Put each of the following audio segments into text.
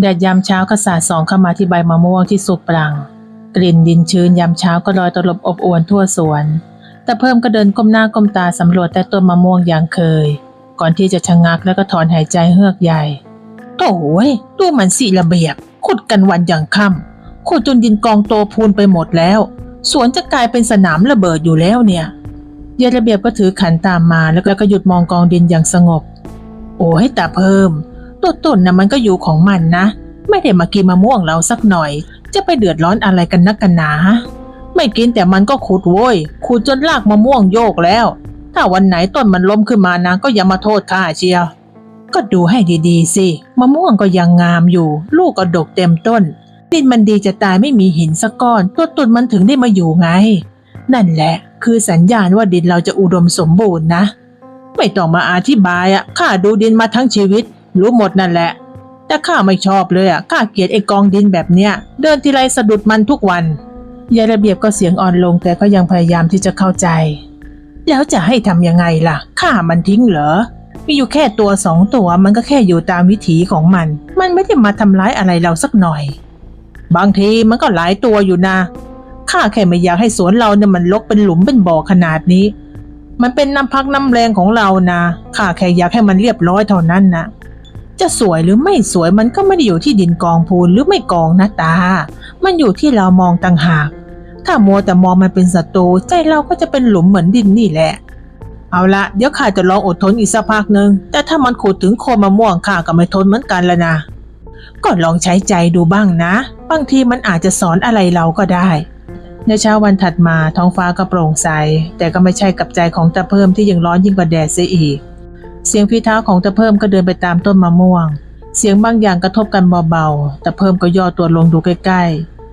แดดยามเช้าก็สาดส่องเข้ามาที่ใบมะม่วงที่สุกปรัง กลิ่นดินชื้นยามเช้าก็ลอยตลบอบอวนทั่วสวน แต่เพิ่มก็เดินก้มหน้าก้มตาสำรวจแต่ต้นมะม่วงอย่างเคย ก่อนที่จะชะงักแล้วก็ถอนหายใจเฮือกใหญ่โถ่เว้ยดูมันสิระเบียบขุดกันวันอย่างค่ำขุดจนดินกองโตพูนไปหมดแล้ว สวนจะกลายเป็นสนามระเบิดอยู่แล้วเนี่ยยายระเบียบก็ถือขันตามมาแล้วก็หยุดมองกองดินอย่างสงบ โอ้ยแต่เพิ่ม ตัวต้นนะมันก็อยู่ของมันนะ ไม่ได้มากินมะม่วงเราสักหน่อย จะไปเดือดร้อนอะไรกันนักกันหนาไม่กินแต่มันก็ขุดโว้ยขุดจนรากมะม่วงโยกแล้ว ถ้าวันไหนต้นมันล้มขึ้นมานะก็อย่ามาโทษข้าเชียวก็ดูให้ดีๆสิมะม่วงก็ยังงามอยู่ ลูกก็ดกเต็มต้น ดินมันดีจะตายไม่มีหินสักก้อน ตัวต้นมันถึงได้มาอยู่ไง นั่นแหละ คือสัญญาณว่าดินเราจะอุดมสมบูรณ์นะ ไม่ต้องมาอธิบายอะข้าดูดินมาทั้งชีวิต รู้หมดนั่นแหละ แต่ข้าไม่ชอบเลยอะข้าเกลียดไอ้กองดินแบบเนี้ย เดินทีไรสะดุดมันทุกวันยายระเบียบก็เสียงอ่อนลงแต่ก็ยังพยายามที่จะเข้าใจ แล้วจะให้ทำยังไงล่ะฆ่ามันทิ้งเหรอ มีอยู่แค่ตัวสองตัวมันก็แค่อยู่ตามวิถีของมัน มันไม่ได้มาทำร้ายอะไรเราสักหน่อย บางทีมันก็หลายตัวอยู่นะข้าแค่ไม่อยากให้สวนเราเนี่ยมันลกเป็นหลุมเป็นบ่อขนาดนี้ มันเป็นน้ำพักน้ำแรงของเรานะข้าแค่อยากให้มันเรียบร้อยเท่านั้นนะ จะสวยหรือไม่สวยมันก็ไม่ได้อยู่ที่ดินกองพูนหรือไม่กองนะตา มันอยู่ที่เรามองต่างหาก ถ้ามัวแต่มองมันเป็นศัตรูใจเราก็จะเป็นหลุมเหมือนดินนี่แหละ เอาละเดี๋ยวข้าจะลองอดทนอีกสักพักหนึ่งแต่ถ้ามันขุดถึงโคนมะม่วงข้าก็ไม่ทนเหมือนกันแล้วนะก็ลองใช้ใจดูบ้างนะ บางทีมันอาจจะสอนอะไรเราก็ได้ ในเช้าวันถัดมาท้องฟ้าก็โปร่งใส แต่ก็ไม่ใช่กับใจของตาเพิ่มที่ยังร้อนยิ่งกว่าแดดเสียอีก เสียงฝีเท้าของตาเพิ่มก็เดินไปตามต้นมะม่วง เสียงบางอย่างกระทบกันเบาๆตาเพิ่มก็ย่อตัวลงดูใกล้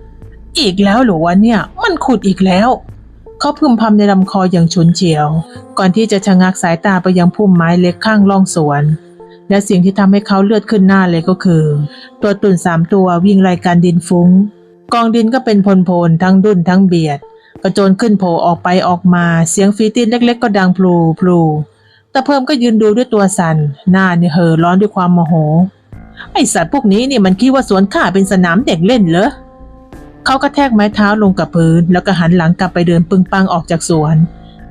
ๆ อีกแล้วหรอวะเนี่ย มันขุดอีกแล้ว เขาพึมพำในลำคออย่างฉุนเฉียว ก่อนที่จะชะงักสายตาไปยังพุ่มไม้เล็กข้างร่องสวน และสิ่งที่ทำให้เขาเลือดขึ้นหน้าเลยก็คือ ตัวตุ่นสามตัววิ่งไล่การดินฟุง้ง กองดินก็เป็นพลๆทั้งดุนทั้งเบียดกระโจนขึ้นโผล่ออกไปออกมา เสียงฟีตีนเล็กๆ ก็ดังพลูพลู แต่เพิ่มก็ยืนดูด้วยตัวสัน่นหน้าเนี่ยเห่อร้อนด้วยความโมโห ไอสัตว์พวกนี้เนี่ยมันคิดว่าสวนข้าเป็นสนามเด็กเล่นเหรอเขากระแทกไม้เท้าลงกับพื้น แล้วก็หันหลังกลับไปเดินปึงปังออกจากสวน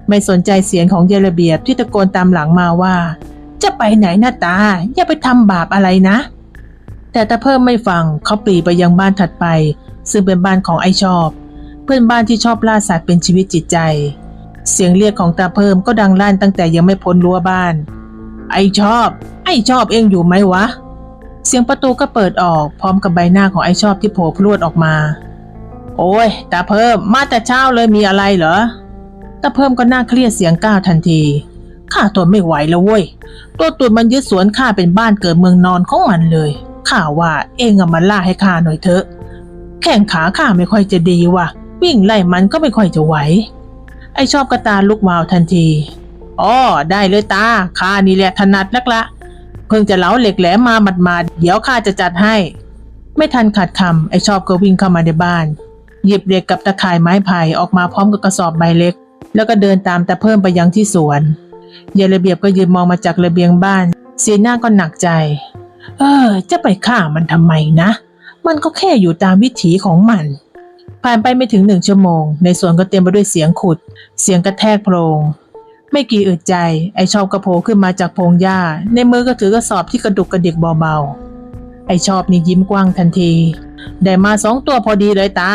ไม่สนใจเสียงของเยายระเบียบที่ตะโกนตามหลังมาว่า จะไปไหนหน้าตา อย่าไปทำบาปอะไรนะ แต่ตาเพิ่มไม่ฟังเขาปรีไปยังบ้านถัดไป ซึ่งเป็นบ้านของไอชอบ เพื่อนบ้านที่ชอบล่าสัตว์เป็นชีวิตจิตใจ เสียงเรียกของตาเพิ่มก็ดังลั่นตั้งแต่ยังไม่พ้นรั้วบ้าน ไอชอบ ไอชอบเองอยู่ไหมวะ เสียงประตูก็เปิดออกพร้อมกับใบหน้าของไอชอบที่โผล่พรวดออกมา โอ้ยตาเพิ่มมาแต่เช้าเลยมีอะไรเหรอตาเพิ่มก็น่าเครียดเสียงก้าวทันทีข้าทนไม่ไหวแล้วเว้ย ตัวตุ่นมันยึดสวนข้าเป็นบ้านเกิดเมืองนอนของมันเลย ข้าว่าเองอะมันล่าให้ข้าหน่อยเถอะ แข้งขาข้าไม่ค่อยจะดีว่ะ วิ่งไล่มันก็ไม่ค่อยจะไหว ไอชอบกระตาลุกวาวทันทีอ๋อได้เลยตาข้านี่แหละถนัดนักละ เพิ่งจะเล้าเหล็กแหลมมาหมาดๆเดี๋ยวข้าจะจัดให้ ไม่ทันขาดคำไอชอบก็วิ่งเข้ามาในบ้าน หยิบเหล็กกับตะข่ายไม้ไผ่ออกมาพร้อมกับกระสอบใบเล็ก แล้วก็เดินตามแต่เพิ่มไปยังที่สวนยายระเบียบก็ยืนมองมาจากระเบียงบ้านสีหน้าก็หนักใจ เออ จะไปฆ่ามันทำไมนะ มันก็แค่อยู่ตามวิถีของมัน ผ่านไปไม่ถึงหนึ่งชั่วโมง ในสวนก็เต็มไปด้วยเสียงขุด เสียงกระแทกโพรง ไม่กี่อึดใจ ไอชอบกระโผล่ขึ้นมาจากพงหญ้า ในมือก็ถือกระสอบที่กระดุกกระดิกเบาๆ ไอชอบนี่ยิ้มกว้างทันที ได้มาสองตัวพอดีเลยตา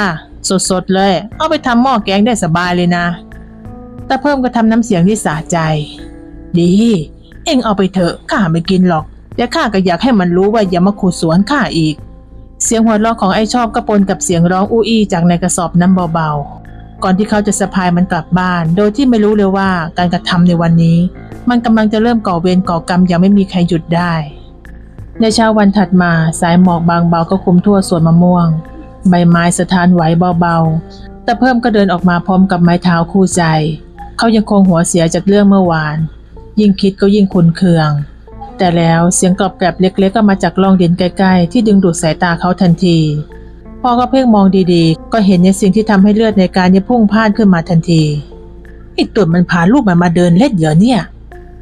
สดๆเลย เอาไปทำหม้อแกงได้สบายเลยนะตาเพิ่มก็ทำน้ำเสียงที่สะใจ ดี เอ็งเอาไปเถอะข้าไม่กินหรอกแต่ข้าก็อยากให้มันรู้ว่าอย่ามาขุดสวนข้าอีก เสียงหัวเราะของไอ้ชอบก็ปนกับเสียงร้องอู้อี้จากในกระสอบน้ำเบาๆ ก่อนที่เขาจะสะพายมันกลับบ้าน โดยที่ไม่รู้เลยว่าการกระทำในวันนี้ มันกำลังจะเริ่มก่อเวรก่อกรรมอย่างไม่มีใครหยุดได้ ในเช้าวันถัดมาสายหมอกบางเบาก็คลุมทั่วสวนมะม่วง ใบไม้สะท้านไหวเบาๆ แต่เพิ่มก็เดินออกมาพร้อมกับไม้เท้าคู่ใจ เขายังคงหัวเสียจากเรื่องเมื่อวาน ยิ่งคิดก็ยิ่งขุนเคือง แต่แล้วเสียงกรอบแกรบเล็กๆก็มาจากร่องดินใกล้ๆ ที่ดึงดูดสายตาเขาทันที พ่อก็เพ่งมองดีๆ ก็เห็นในสิ่งที่ทำให้เลือดในการยพุ่งพ่านขึ้นมาทันทีไอ้ตุ่นมันพาลูกมันมาเดินเล่นเหรอเนี่ย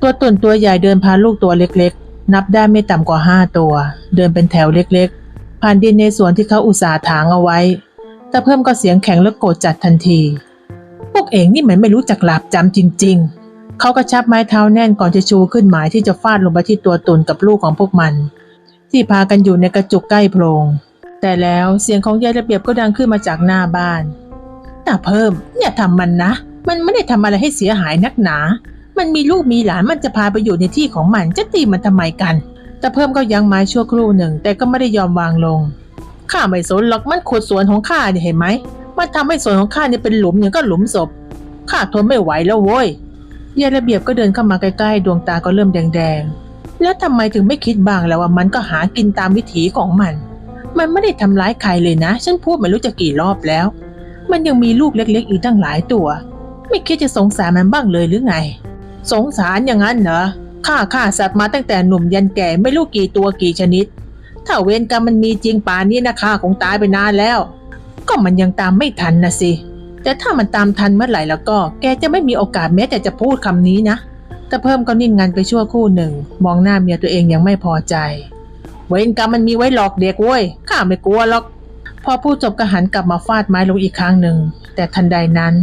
ตัวตุ่นตัวใหญ่เดินพาลูกตัวเล็กๆ นับได้ไม่ต่ำกว่าห้าตัว เดินเป็นแถวเล็กๆ ผ่านดินในสวนที่เขาอุตส่าห์ถางเอาไว้ แต่เพิ่มก็เสียงแข็งและโกรธจัดทันที พวกเองนี่มันไม่รู้จักหลับจำจริง ๆ เขาก็ชับไม้เท้าแน่นก่อนจะชูขึ้นหมายที่จะฟาดลงไปที่ตัวตุนกับลูกของพวกมัน ที่พากันอยู่ในกระจุกใกล้โพรง แต่แล้วเสียงของยายระเบียบก็ดังขึ้นมาจากหน้าบ้านต่เพิ่มอย่าทำมันนะ มันไม่ได้ทำอะไรให้เสียหายนักหนา มันมีลูกมีหลานมันจะพาไปอยู่ในที่ของมันจะตีมันทำไมกัน แต่เพิ่มก็ยังไม้ชั่วครู่หนึ่ง แต่ก็ไม่ได้ยอมวางลงข้าไม่สนหรอกมันขุดสวนของข้าเนี่ยเห็นไหมมันทำให้สวนของข้าเนี่ยเป็นหลุมอย่างก็หลุมศพข้าทนไม่ไหวแล้วโว้ย ยายระเบียบก็เดินเข้ามาใกล้ๆ ดวงตาก็เริ่มแดงๆ แล้วทำไมถึงไม่คิดบ้างแล้วว่ามันก็หากินตามวิถีของมัน มันไม่ได้ทำร้ายใครเลยนะ ฉันพูดไม่รู้จะกี่รอบแล้ว มันยังมีลูกเล็กๆ อีกตั้งหลายตัว ไม่คิดจะสงสารมันบ้างเลยหรือไง สงสารอย่างนั้นเหรอข้าฆ่าสัตว์มาตั้งแต่หนุ่มยันแก่ไม่รู้กี่ตัวกี่ชนิด ถ้าเวรกรรมมันมีจริงป่านนี้นะข้าคงตายไปนานแล้ว ก็มันยังตามไม่ทันนะสิ แต่ถ้ามันตามทันเมื่อไหร่แล้วก็ แกจะไม่มีโอกาสแม้แต่จะพูดคำนี้นะ แต่เพิ่มก็นิ่งงันไปชั่วคู่หนึ่ง มองหน้าเมียตัวเองยังไม่พอใจ เวรกรรมมันมีไว้หลอกเด็กเว้ย ข้าไม่กลัวหรอก พอพูดจบก็หันกลับมาฟาดไม้ลงอีกครั้งหนึ่ง แต่ทันใดนั้น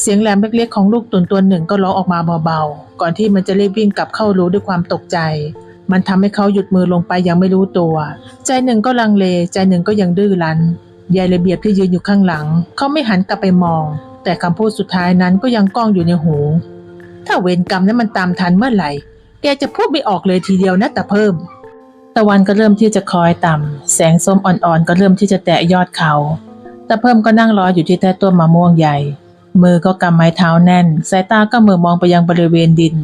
เสียงแหลมเล็กๆของลูกตุนตัวหนึ่งก็ร้องออกมาเบาๆ ก่อนที่มันจะรีบวิ่งกลับเข้ารู้ด้วยความตกใจมันทำให้เขาหยุดมือลงไปยังไม่รู้ตัว ใจหนึ่งก็ลังเล ใจหนึ่งก็ยังดื้อรั้น ยายระเบียบที่ยืนอยู่ข้างหลัง เขาไม่หันกลับไปมอง แต่คำพูดสุดท้ายนั้นก็ยังก้องอยู่ในหู ถ้าเวรกรรมนั้นมันตามทันเมื่อไหร่ แกจะพูดไม่ออกเลยทีเดียวนะแต่เพิ่ม ตะวันก็เริ่มที่จะคอยต่ำแสงส้มอ่อนๆก็เริ่มที่จะแตะยอดเขาแต่เพิ่มก็นั่งรออยู่ที่ใต้ต้นมะม่วงใหญ่ มือก็กำไม้เท้าแน่น สายตาก็มือมองไปยังบริเวณดิน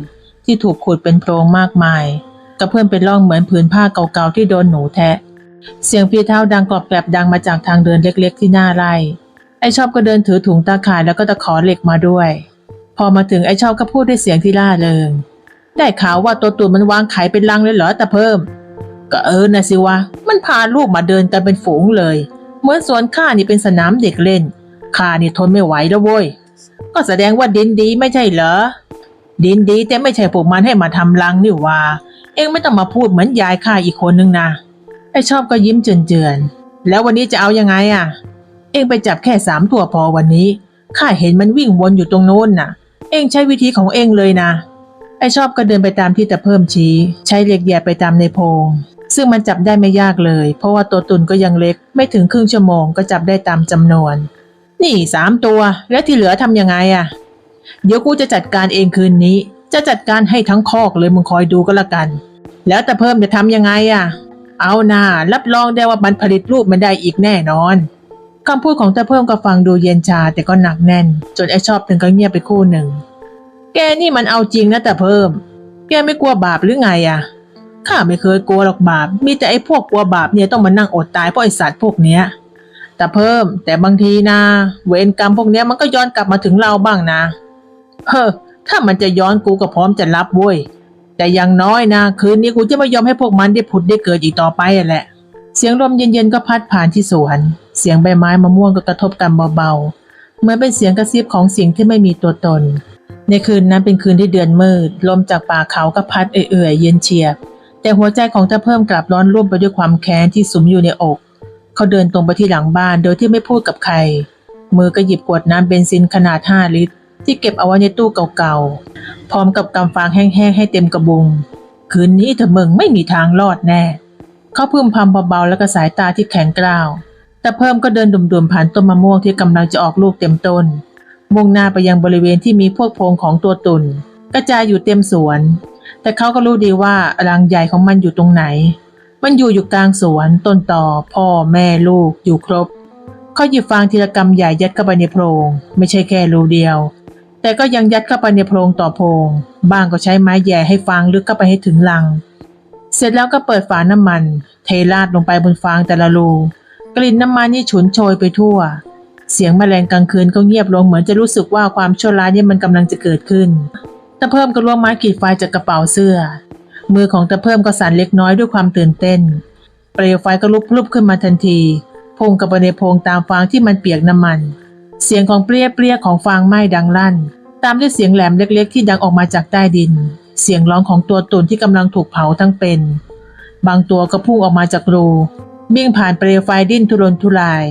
ที่ถูกขุดเป็นโพรงมากมาย กระเพื่อมเป็นร่องเหมือนผืนผ้าเก่าๆที่โดนหนูแทะ เสียงฝีเท้าดังกรอบแกรบดังมาจากทางเดินเล็กๆ ที่หน้าไร่ ไอชอบก็เดินถือถุงตาข่ายแล้วก็ตะขอเหล็กมาด้วย พอมาถึงไอชอบก็พูดด้วยเสียงที่ล่าเริง ได้ข่าวว่าตัวตุ่นมันวางไข่เป็นลังเลยเหรอแต่เพิ่ม ก็เออนะสิวะ มันพาลูกมาเดินกันเป็นฝูงเลย เหมือนสวนข้านี่เป็นสนามเด็กเล่น ข้านี่ทนไม่ไหวแล้วเว้ย ก็แสดงว่าดินดีไม่ใช่เหรอ ดินดีแต่ไม่ใช่พวกมันให้มาทำรังนี่ว่าเองไม่ต้องมาพูดเหมือนยายข้าอีกคนนึงนะ ชอบก็ยิ้มเจือนๆ แล้ววันนี้จะเอายังไงอะ เองไปจับแค่สามตัวพอวันนี้ ข้าเห็นมันวิ่งวนอยู่ตรงโน้นน่ะ เองใช้วิธีของเองเลยนะ ไอชอบก็เดินไปตามที่ตะเพิ่มชี้ ใช้เหล็กแย่ไปตามในโพง ซึ่งมันจับได้ไม่ยากเลย เพราะว่าตัวตุนก็ยังเล็ก ไม่ถึงครึ่งชั่วโมงก็จับได้ตามจำนวน นี่สามตัว แล้วที่เหลือทำยังไงอะ เดี๋ยวกูจะจัดการเองคืนนี้ จะจัดการให้ทั้งคอกเลยมึงคอยดูก็แล้วกัน แล้วแต่เพิ่มจะทำยังไงอะ เอาหน่ารับรองได้ว่ามันผลิตรูปมันได้อีกแน่นอนคำพูดของตาเพิ่มก็ฟังดูเย็นชาแต่ก็หนักแน่น จนไอชอบถึงก็เงียบไปคู่หนึ่ง แกนี่มันเอาจริงนะแต่เพิ่ม แกไม่กลัวบาปหรือไงอะข้าไม่เคยกลัวหรอกบาป มีแต่ไอ้พวกกลัวบาปเนี่ยต้องมานั่งอดตายเพราะไอสัตว์พวกเนี้ยแต่เพิ่มแต่บางทีนะ เวรกรรมพวกเนี้ยมันก็ย้อนกลับมาถึงเราบ้างนะ เฮ้อถ้ามันจะย้อนกูก็พร้อมจะรับเว้ย แต่อย่างน้อยนะคืนนี้กูจะไม่ยอมให้พวกมันได้ผุดได้เกิดอีกต่อไปอะแหละ เสียงลมเย็นๆก็พัดผ่านที่สวน เสียงใบไม้มะม่วงก็กระทบกันเบาๆ เหมือนเป็นเสียงกระซิบของสิ่งที่ไม่มีตัวตน ในคืนนั้นเป็นคืนที่เดือนมืด ลมจากป่าเขาก็พัดเอื่อยๆเย็นเฉียบ แต่หัวใจของตาเพิ่มกลับร้อนรุ่มไปด้วยความแค้นที่สุมอยู่ในอก เขาเดินตรงไปที่หลังบ้านโดยที่ไม่พูดกับใคร มือก็หยิบขวดน้ำเบนซินขนาด 5 ลิตร ที่เก็บเอาไว้ในตู้เก่าๆ พร้อมกับกำฟางแห้งๆให้เต็มกระบุง คืนนี้เธอเมึงไม่มีทางรอดแน่ เขาพึมพำเบาๆแล้วก็สายตาที่แข็งกร้าว แต่เพิ่มก็เดินดุ่มๆผ่านต้นมะม่วงที่กำลังจะออกลูกเต็มต้น มุ่งหน้าไปยังบริเวณที่มีพวกโพรงของตัวตุ่นกระจายอยู่เต็มสวน แต่เขาก็รู้ดีว่ารังใหญ่ของมันอยู่ตรงไหน มันอยู่อยู่กลางสวน ต้นต่อ พ่อแม่ลูกอยู่ครบเขาหยิบฟางทีละกำใหญ่ยัดเข้าไปในโพรง ไม่ใช่แค่รูเดียว แต่ก็ยังยัดเข้าไปในโพรงต่อโพรงบ้างก็ใช้ไม้แหย่ให้ฟางลึกเข้าไปให้ถึงรัง เสร็จแล้วก็เปิดฝาน้ำมัน เทราดลงไปบนฟางแต่ละรูกลิ่นน้ำมันนี่ฉุนโชยไปทั่ว เสียงแมลงกลางคืนก็เงียบลงเหมือนจะรู้สึกว่าความชั่วร้ายนี่มันกำลังจะเกิดขึ้นตะเพิ่มก็ล้วงไม้ขีดไฟจากกระเป๋าเสื้อ มือของตะเพิ่มก็สั่นเล็กน้อยด้วยความตื่นเต้น เปลวไฟก็ลุกพลุบขึ้นมาทันทีพุ่งกับไปในโพรงตามฟางที่มันเปียกน้ำมัน เสียงของเปรี้ยเปรี้ยของฟางไหม้ดังลั่น ตามด้วยเสียงแหลมเล็กๆ ที่ดังออกมาจากใต้ดิน เสียงร้องของตัวตุ่นที่กำลังถูกเผาทั้งเป็น บางตัวก็พุ่งออกมาจากรูวิ่งผ่านเปลวไฟดิ้นทุรนทุราย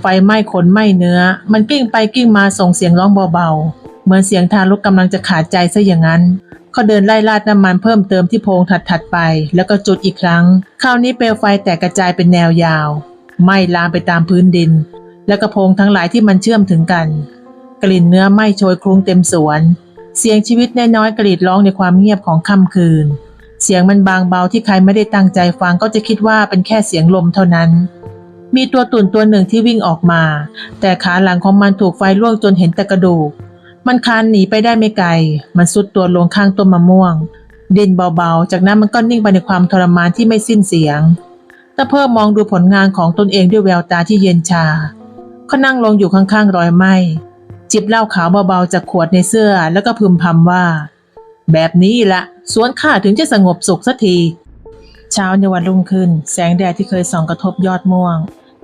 ไฟไหม้ขนไหม้เนื้อ มันกิ้งไปกิ้งมาส่งเสียงร้องเบาๆ เหมือนเสียงทารกกำลังจะขาดใจซะอย่างนั้นเขาเดินไล่ลาดน้ำมันเพิ่มเติมที่โพงถัดๆไป แล้วก็จุดอีกครั้ง คราวนี้เปลวไฟแตกกระจายเป็นแนวยาวไหม้ลามไปตามพื้นดิน และกระพงทั้งหลายที่มันเชื่อมถึงกัน กลิ่นเนื้อไหม้โชยคลุ้งเต็มสวน เสียงชีวิตน้อยๆกรีดร้องในความเงียบของค่ำคืน เสียงมันบางเบาที่ใครไม่ได้ตั้งใจฟังก็จะคิดว่าเป็นแค่เสียงลมเท่านั้น มีตัวตุ่นตัวหนึ่งที่วิ่งออกมา แต่ขาหลังของมันถูกไฟลวกจนเห็นแต่กระดูก มันคานหนีไปได้ไม่ไกล มันสุดตัวลงข้างต้นมะม่วงดินเบาๆ จากนั้นมันก็นิ่งไปในความทรมานที่ไม่สิ้นเสียงตะเพิ่มมองดูผลงานของตนเองด้วยแววตาที่เย็นชา เขานั่งลงอยู่ข้างๆรอยไหมจิบเหล้าขาวเบาๆจากขวดในเสื้อแล้วก็พึมพำว่า แบบนี้ละสวนข้าถึงจะสงบสุขสักที เช้าในวันรุ่งขึ้น แสงแดดที่เคยส่องกระทบยอดม่วง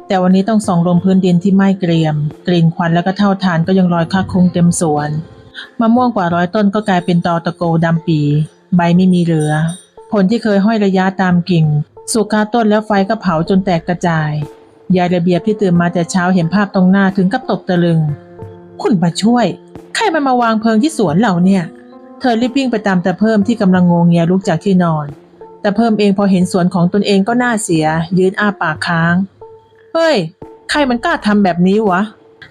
แต่วันนี้ต้องส่องลงพื้นดินที่ไหม้เกรียม กลิ่นควันแล้วก็เท่าฐานก็ยังลอยคละคลุ้งเต็มสวนมะม่วงกว่าร้อยต้นก็กลายเป็นตอตะโกดำปี ใบไม่มีเหลือ ผลที่เคยห้อยระยะตามกิ่ง สุกคาต้นแล้วไฟก็เผาจนแตกกระจาย ยายระเบียบที่ตื่นมาแต่เช้าเห็นภาพตรงหน้าถึงกับตกตะลึง คุณมาช่วย ใครมันมาวางเพลิงที่สวนเราเนี่ย เธอรีบวิ่งไปตามตาเพิ่มที่กำลังงงเงียลุกจากที่นอน แต่เพิ่มเองพอเห็นสวนของตนเองก็น่าเสีย ยืนอ้าปากค้าง เฮ้ย ใครมันกล้าทำแบบนี้วะ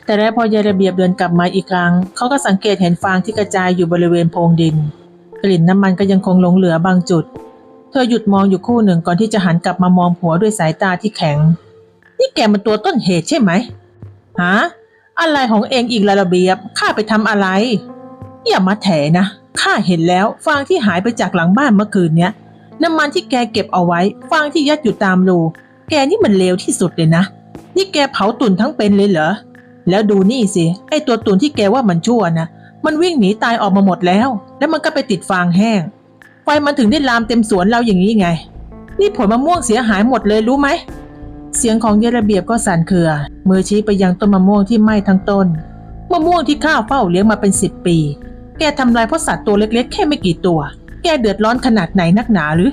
แต่แล้วพอยายระเบียบเดินกลับมาอีกครั้ง เขาก็สังเกตเห็นฟางที่กระจายอยู่บริเวณโพรงดิน กลิ่นน้ำมันก็ยังคงหลงเหลือบางจุด เธอหยุดมองอยู่คู่หนึ่งก่อนที่จะหันกลับมามองผัวด้วยสายตาที่แข็ง นี่แกมันตัวต้นเหตุใช่ไหมฮะอะไรของเองอีกละระเบียบข้าไปทำอะไร อย่ามาแถนะข้าเห็นแล้วฟางที่หายไปจากหลังบ้านเมื่อคืนเนี้ยน้ำมันที่แกเก็บเอาไว้ฟางที่ยัดอยู่ตามรูแกนี่มันเลวที่สุดเลยนะ นี่แกเผาตุ่นทั้งเป็นเลยเหรอแล้วดูนี่สิไอตัวตุ่นที่แกว่ามันชั่วนะมันวิ่งหนีตายออกมาหมดแล้ว แล้วมันก็ไปติดฟางแห้ง ไฟมันถึงได้ลามเต็มสวนเราอย่างนี้ไง นี่ผลมะม่วงเสียหายหมดเลยรู้ไหม เสียงของเยายระเบียบก็สั่นเครือ มือชี้ไปยังต้นมะม่วงที่ไหม้ทั้งต้น มะม่วงที่ข้าเฝ้าเลี้ยงมาเป็นสิบปี แกทำลายเพราะสัตว์ตัวเล็กๆ แค่ไม่กี่ตัว แกเดือดร้อนขนาดไหนนักหนาหรือ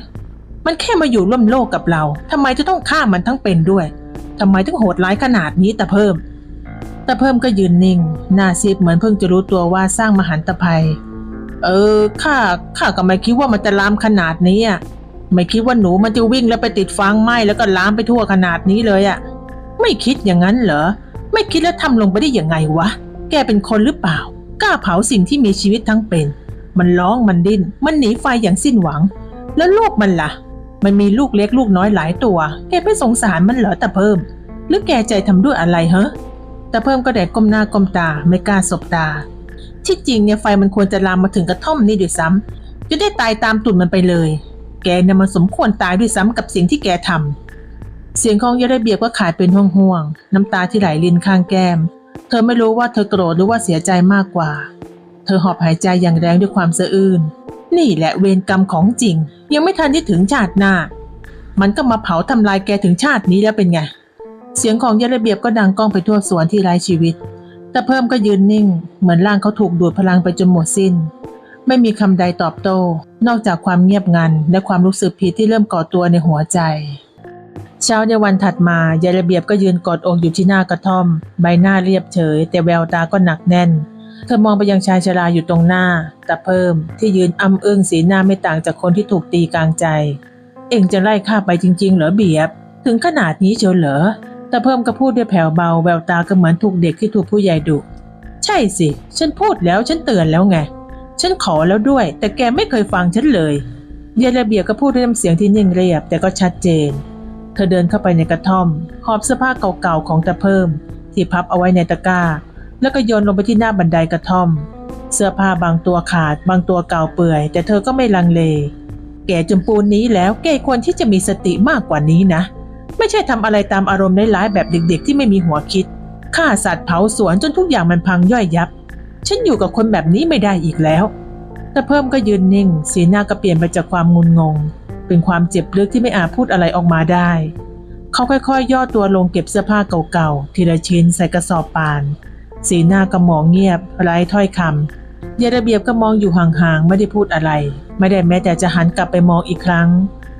มันแค่มาอยู่ร่วมโลกกับเราทำไมจะต้องฆ่ามันทั้งเป็นด้วยทำไมถึงโหดร้ายขนาดนี้แต่เพิ่ม แต่เพิ่มก็ยืนนิ่ง หน้าซีดเหมือนเพิ่งจะรู้ตัวว่าสร้างมหันตภัย เออข้าข้าก็ไม่คิดว่ามันจะลามขนาดนี้อะ ไม่คิดว่าหนูมันจะวิ่งแล้วไปติดฟางไหม้แล้วก็ลามไปทั่วขนาดนี้เลยอะไม่คิดอย่างนั้นเหรอ ไม่คิดแล้วทำลงไปได้ยังไงวะ แกเป็นคนหรือเปล่า กล้าเผาสิ่งที่มีชีวิตทั้งเป็น มันร้องมันดิ้น มันหนีไฟอย่างสิ้นหวัง แล้วลูกมันล่ะ มันมีลูกเล็กลูกน้อยหลายตัว แกไม่สงสารมันเหรอแต่เพิ่ม หรือแกใจทำด้วยอะไรเหรอแต่เพิ่มก็แดกก้มหน้าก้มตาไม่กล้าสบตา ที่จริงเนี่ยไฟมันควรจะลามมาถึงกระท่อมนี่ด้วยซ้ำจะได้ตายตามตุ่นมันไปเลย แกเนี่ยมันสมควรตายด้วยซ้ำกับสิ่งที่แกทำเสียงของยาระเบียบก็ขายเป็นห่วงๆน้ำตาที่ไหลรินข้างแก้ม เธอไม่รู้ว่าเธอโกรธหรือว่าเสียใจมากกว่า เธอหอบหายใจอย่างแรงด้วยความสะอื้นนี่แหละเวรกรรมของจริง ยังไม่ทันที่ถึงชาติหน้า มันก็มาเผาทำลายแกถึงชาตินี้แล้วเป็นไง เสียงของยาระเบียบก็ดังก้องไปทั่วสวนที่ไร้ชีวิต แต่เพิ่มก็ยืนนิ่ง เหมือนร่างเขาถูกดูดพลังไปจนหมดสิ้น ไม่มีคำใดตอบโต้ นอกจากความเงียบงัน และความรู้สึกผิดที่เริ่มก่อตัวในหัวใจ เช้าในวันถัดมายายระเบียบก็ยืนกอดอกอยู่ที่หน้ากระท่อม ใบหน้าเรียบเฉย แต่แววตาก็หนักแน่น เธอมองไปยังชายชราอยู่ตรงหน้าแต่เพิ่ม ที่ยืนอ้ำเอึ้งสีหน้าไม่ต่างจากคนที่ถูกตีกลางใจ เอ็งจะไล่ข้าไปจริง ๆ เหรอเบียบ ถึงขนาดนี้เชียวเหรอแต่เพิ่มก็พูดด้วยแผ่วเบาแววตาก็เหมือนถูกเด็กที่ถูกผู้ใหญ่ดุใช่สิ ฉันพูดแล้วฉันเตือนแล้วไง ฉันขอแล้วด้วย แต่แกไม่เคยฟังฉันเลยยายระเบียก็พูดด้วยน้ำเสียงที่นิ่งเรียบ แต่ก็ชัดเจน เธอเดินเข้าไปในกระท่อมหอบเสื้อผ้าเก่าๆของตะเพิ่ม ที่พับเอาไว้ในตะกร้า แล้วก็โยนลงไปที่หน้าบันไดกระท่อม เสื้อผ้าบางตัวขาด บางตัวเก่าเปื่อย แต่เธอก็ไม่ลังเล แกจมปูนนี้แล้วแกควรที่จะมีสติมากกว่านี้นะ ไม่ใช่ทำอะไรตามอารมณ์ร้ายๆแบบเด็กๆ ที่ไม่มีหัวคิดฆ่าสัตว์เผาสวนจนทุกอย่างมันพังย่อยยับ ฉันอยู่กับคนแบบนี้ไม่ได้อีกแล้วแต่เพิ่มก็ยืนนิ่ง สีหน้าก็เปลี่ยนไปจากความงุนงง เป็นความเจ็บลึกที่ไม่อาจพูดอะไรออกมาได้ เขาค่อยๆย่อตัวลงเก็บเสื้อผ้าเก่าๆ ทีละชิ้นใส่กระสอบปาน สีหน้าก็มองเงียบ ไร้ถ้อยคำยายระเบียบก็มองอยู่ห่างๆ ไม่ได้พูดอะไร ไม่ได้แม้แต่จะหันกลับไปมองอีกครั้ง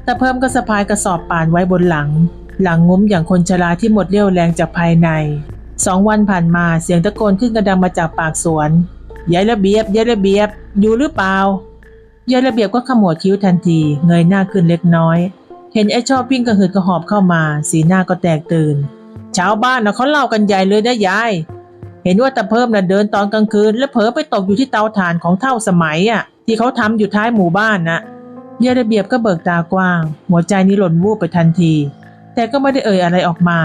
แต่เพิ่มก็สะพายกระสอบปานไว้บนหลัง หลังงุ้มอย่างคนชราที่หมดเรี่ยวแรงจากภายใน สองวันผ่านมาเสียงตะโกนขึ้นกระดังมาจากปากสวนยายระเบียบยายระเบียบ อยู่หรือเปล่ายายระเบียบก็ขมวดคิ้วทันที เงยหน้าขึ้นเล็กน้อย เห็นไอ้ชอบวิ่งกระหืดกระหอบเข้ามา สีหน้าก็แตกตื่นชาวบ้านนะเขาเล่ากันใหญ่เลยนะยาย เห็นว่าตะเพิ่มน่ะเดินตอนกลางคืน แล้วเผลอไปตกอยู่ที่เตาถ่านของเท่าสมัยอะ ที่เขาทำอยู่ท้ายหมู่บ้านนะยายระเบียบก็เบิกตากว้าง หัวใจนี่หล่นวูบไปทันที แต่ก็ไม่ได้เอ่ยอะไรออกมา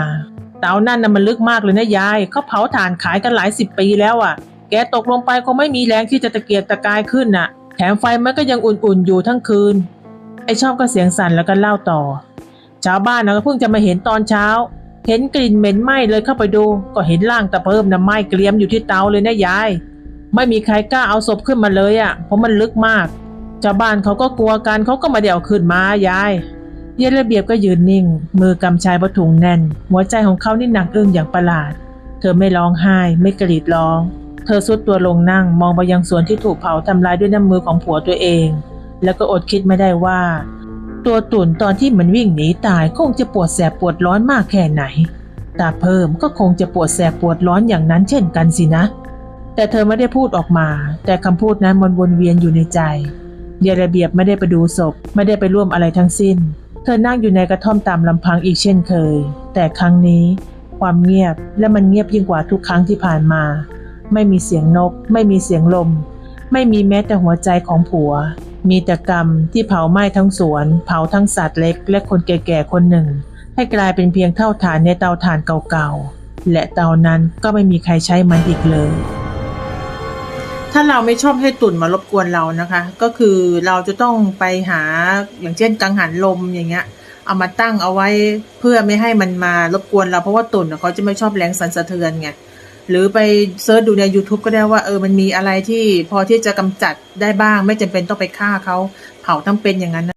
ตานั่นน่ะมันลึกมากเลยนะยายเขาเผาถ่านขายกันหลายสิบปีแล้วอะ แกตกลงไปคงไม่มีแรงที่จะตะเกียกตะกายขึ้นน่ะ แถมไฟมันก็ยังอุ่นๆอยู่ทั้งคืน ไอชอบก็เสียงสั่นแล้วก็เล่าต่อ ชาวบ้านนะก็เพิ่งจะมาเห็นตอนเช้า เห็นกลิ่นเหม็นไหม้เลยเข้าไปดู ก็เห็นร่างตะเพิ่มนะไหม้เกรียมอยู่ที่เตาเลยนะยาย ไม่มีใครกล้าเอาศพขึ้นมาเลยอะ่ะ เพราะมันลึกมาก ชาวบ้านเขาก็กลัวกันเขาก็มาเดี่ยวขึ้นมายาย เย็นระเบียบก็ยืนนิ่ง มือกำชายผ้าถุงแน่น หัวใจของเขานี่หนักอึ้งอย่างประหลาด เธอไม่ร้องไห้ ไม่กรีดร้อง เธอซุดตัวลงนั่งมองไปยังสวนที่ถูกเผาทำลายด้วยน้ำมือของผัวตัวเอง แล้วก็อดคิดไม่ได้ว่า ตัวตุ่นตอนที่มันวิ่งหนีตายคงจะปวดแสบปวดร้อนมากแค่ไหนตาเพิ่มก็คงจะปวดแสบปวดร้อนอย่างนั้นเช่นกันสินะ แต่เธอไม่ได้พูดออกมา แต่คำพูดนั้นมันวนเวียนอยู่ในใจเยายระเบียบไม่ได้ไปดูศพ ไม่ได้ไปร่วมอะไรทั้งสิ้น เธอนั่งอยู่ในกระท่อมตามลำพังอีกเช่นเคย แต่ครั้งนี้ความเงียบและมันเงียบยิ่งกว่าทุกครั้งที่ผ่านมา ไม่มีเสียงนก ไม่มีเสียงลม ไม่มีแม้แต่หัวใจของผัว มีแต่กรรมที่เผาไหม้ทั้งสวน เผาทั้งสัตว์เล็ก และคนแก่ๆคนหนึ่ง ให้กลายเป็นเพียงเท่าฐานในเตาถ่านเก่าๆและเตานั้นก็ไม่มีใครใช้มันอีกเลย ถ้าเราไม่ชอบให้ตุ่นมารบกวนเรานะคะ ก็คือเราจะต้องไปหาอย่างเช่นกังหันลมอย่างเงี้ย เอามาตั้งเอาไว้เพื่อไม่ให้มันมารบกวนเราเพราะว่าตุ่นเขาจะไม่ชอบแรงสั่นสะเทือนไงหรือไปเซิร์ชดูใน YouTube ก็ได้ว่าเออมันมีอะไรที่พอที่จะกำจัดได้บ้าง ไม่จำเป็นต้องไปฆ่าเขาเผาทั้งเป็นอย่างนั้น